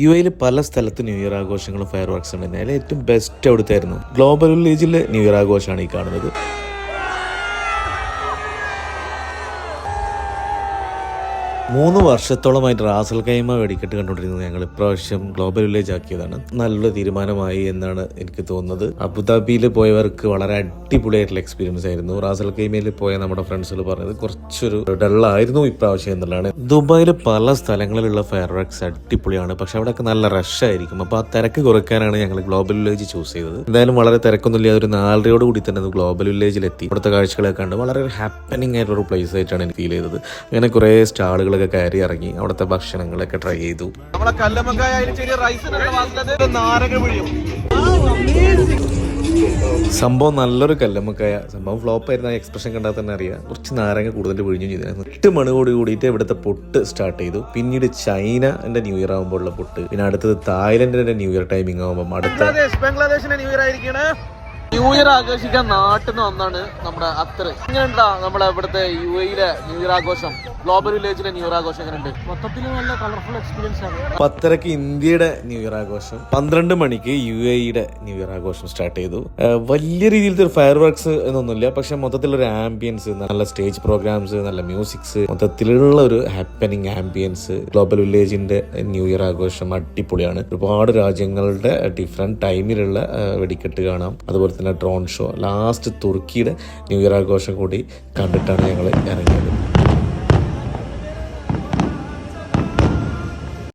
U എയിൽ പല സ്ഥലത്ത് ന്യൂ ഇയർ ആഘോഷങ്ങളും ഫയർ വർക്ക്സ് ഉണ്ട് ഏറ്റവും ബെസ്റ്റ് അവിടുത്തെ ആയിരുന്നു. ഗ്ലോബൽ വില്ലേജിലെ ന്യൂ ഇയർ ആഘോഷമാണ് ഈ കാണുന്നത്. മൂന്ന് വർഷത്തോളമായിട്ട് റാസൽ കൈമ വെടിക്കെട്ട് കണ്ടുകൊണ്ടിരുന്നത് ഞങ്ങൾ ഇപ്രാവശ്യം ഗ്ലോബൽ വില്ലേജ് ആക്കിയതാണ്. നല്ലൊരു തീരുമാനമായി എന്നാണ് എനിക്ക് തോന്നുന്നത്. അബുദാബിയിൽ പോയവർക്ക് വളരെ അടിപൊളിയായിട്ടുള്ള എക്സ്പീരിയൻസ് ആയിരുന്നു. റാസൽ കൈമയിൽ പോയ നമ്മുടെ ഫ്രണ്ട്സുകൾ പറഞ്ഞത് കുറച്ചൊരു ഡള്ളായിരുന്നു ഇപ്രാവശ്യം എന്നുള്ളതാണ്. ദുബായിൽ പല സ്ഥലങ്ങളിലുള്ള ഫയർ വർക്ക്സ് അടിപൊളിയാണ്. പക്ഷെ അവിടെയൊക്കെ നല്ല റഷ് ആയിരിക്കും. അപ്പോൾ ആ തിരക്ക് കുറയ്ക്കാനാണ് ഞങ്ങൾ ഗ്ലോബൽ വില്ലേജ് ചൂസ് ചെയ്തത്. എന്തായാലും വളരെ തിരക്കൊന്നുമില്ല. ഒരു നാലരയോട് കൂടി തന്നെ ഗ്ലോബൽ വില്ലേജിൽ എത്തി അവിടുത്തെ കാഴ്ചകളൊക്കെ കണ്ട് വളരെ ഹാപ്പനിങ് ആയിട്ടുള്ള ഒരു പ്ലേസ് ആയിട്ടാണ് എനിക്ക് ഫീൽ ചെയ്തത്. അങ്ങനെ കുറേ സ്റ്റാളുകളൊക്കെ കയറി ഇറങ്ങി അവിടുത്തെ ഭക്ഷണങ്ങളൊക്കെ ട്രൈ ചെയ്തു. നമ്മളെ കല്ലമ്മക്കായ റൈസ് നാരക സംഭവം നല്ലൊരു കല്ലമ്മക്കായ. സംഭവം ഫ്ലോപ്പ് ആയിരുന്ന എക്സ്പ്രഷൻ കണ്ടാൽ തന്നെ അറിയാം. കുറച്ച് നാരങ്ങ കൂടുതൽ പിഴിഞ്ഞു ചെയ്തിരുന്നു എട്ട് മണിയോട് കൂടിയിട്ട് ഇവിടുത്തെ പൊട്ട് സ്റ്റാർട്ട് ചെയ്തു. പിന്നീട് ചൈന എന്റെ ന്യൂ ഇയർ ആകുമ്പോഴുള്ള പൊട്ട്. പിന്നെ അടുത്തത് തായ്ലൻഡിന്റെ ന്യൂ ഇയർ ടൈമിംഗ് ആകുമ്പോൾ അടുത്ത ബംഗ്ലാദേശിന്റെ ന്യൂ ഇയർ ആയിരിക്കണേ. ന്യൂ ഇയർ ആഘോഷിക്കാൻ നാട്ടിൽ നിന്ന് വന്നാണ് നമ്മുടെ അത്ര എങ്ങനെയുണ്ടാ നമ്മുടെ ഇവിടുത്തെ യു എയിലെ ന്യൂ ഇയർ ആഘോഷം? ഗ്ലോബൽ വില്ലേജിലെ ന്യൂ ഇയർ ആഘോഷം എങ്ങനെയുണ്ട്? മൊത്തത്തിൽ നല്ല കളർഫുൾ എക്സ്പീരിയൻസ് ആണ്. പത്തരക്ക് ഇന്ത്യയുടെ ന്യൂ ഇയർ ആഘോഷം. പന്ത്രണ്ട് മണിക്ക് യു എയുടെ ന്യൂ ഇയർ ആഘോഷം സ്റ്റാർട്ട് ചെയ്തു. വലിയ രീതിയിലത്തെ ഒരു ഫയർ വർക്ക്സ് എന്നൊന്നുമില്ല. പക്ഷെ മൊത്തത്തിലൊരു ആംബിയൻസ് നല്ല സ്റ്റേജ് പ്രോഗ്രാംസ് നല്ല മ്യൂസിക്സ് മൊത്തത്തിലുള്ള ഒരു ഹാപ്പനിങ് ആംബിയൻസ് ഗ്ലോബൽ വില്ലേജിന്റെ ന്യൂ ഇയർ ആഘോഷം അടിപൊളിയാണ്. ഒരുപാട് രാജ്യങ്ങളുടെ ഡിഫറെന്റ് ടൈമിലുള്ള വെടിക്കെട്ട് കാണാം. അതുപോലെ തന്നെ ഡ്രോൺ ഷോ ലാസ്റ്റ് തുർക്കിയുടെ ന്യൂ ഇയർ ആഘോഷം കൂടി കണ്ടിട്ടാണ് ഞങ്ങൾ ഇറങ്ങിയത്.